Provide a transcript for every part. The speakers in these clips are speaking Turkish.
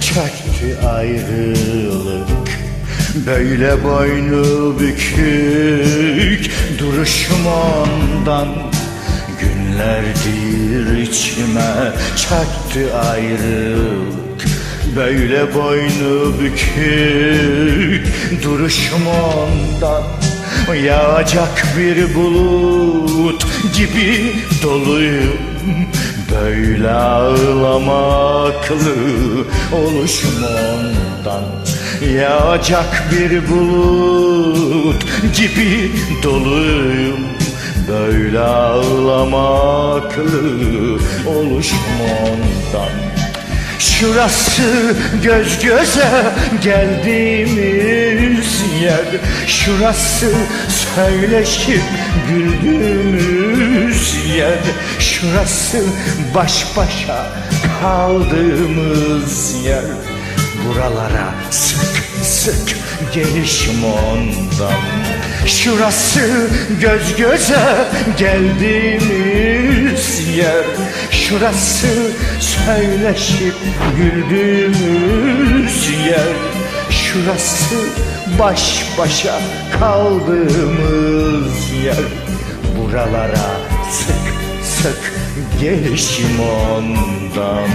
çaktı ayrılık. Böyle boynu bükük duruşum ondan. Günlerdir içime çaktı ayrılık. Böyle boynu bükük duruşum ondan. Yağacak bir bulut gibi doluyum Böyle ağlamaklı oluşum ondan Yağacak bir bulut gibi doluyum. Böyle ağlamaklı oluşum ondan Şurası göz göze geldiğimiz yer. Şurası söyleşip güldüğümüz yer. Şurası baş başa kaldığımız yer. Buralara sık sık gelişim ondan. Şurası göz göze geldiğimiz yer. Şurası söyleşip güldüğümüz yer Şurası baş başa kaldığımız yer. Buralara sık sık gelişim ondan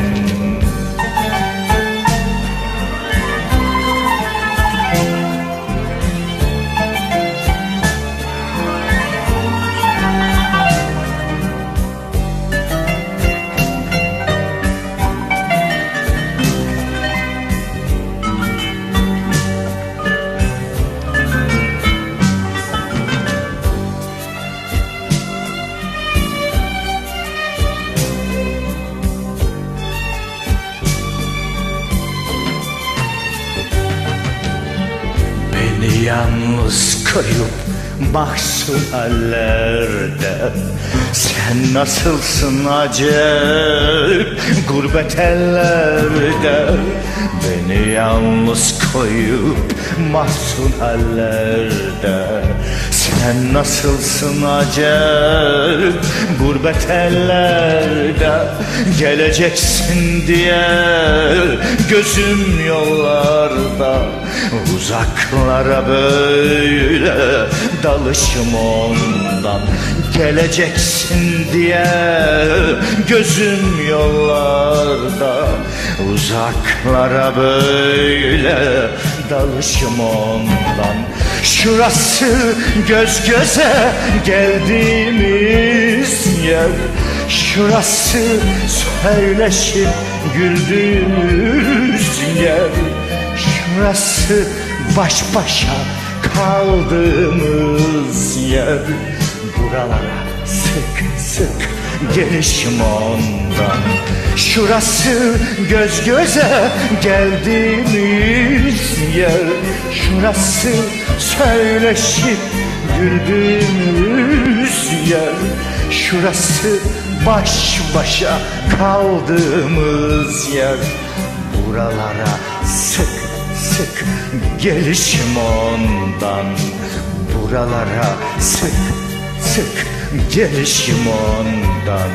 yalnız koyup mahzun hallerde Sen nasılsın acep gurbet ellerde? Beni yalnız koyup mahzun hallerde Sen nasılsın acep gurbet ellerde? Geleceksin diye gözüm yollarda Uzaklara böyle dalışım ondan. Geleceksin diye gözüm yollarda. Uzaklara böyle dalışım ondan. Şurası göz göze geldiğimiz yer. Şurası söyleşip güldüğümüz yer Şurası baş başa kaldığımız yer. Buralara sık sık gelişim ondan. Şurası göz göze geldiğimiz yer. Şurası söyleşip güldüğümüz yer. Şurası baş başa kaldığımız yer. Buralara sık gelişim ondan. Buralara sık sık gelişim ondan.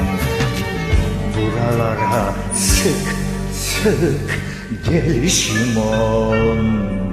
Buralara sık sık gelişim ondan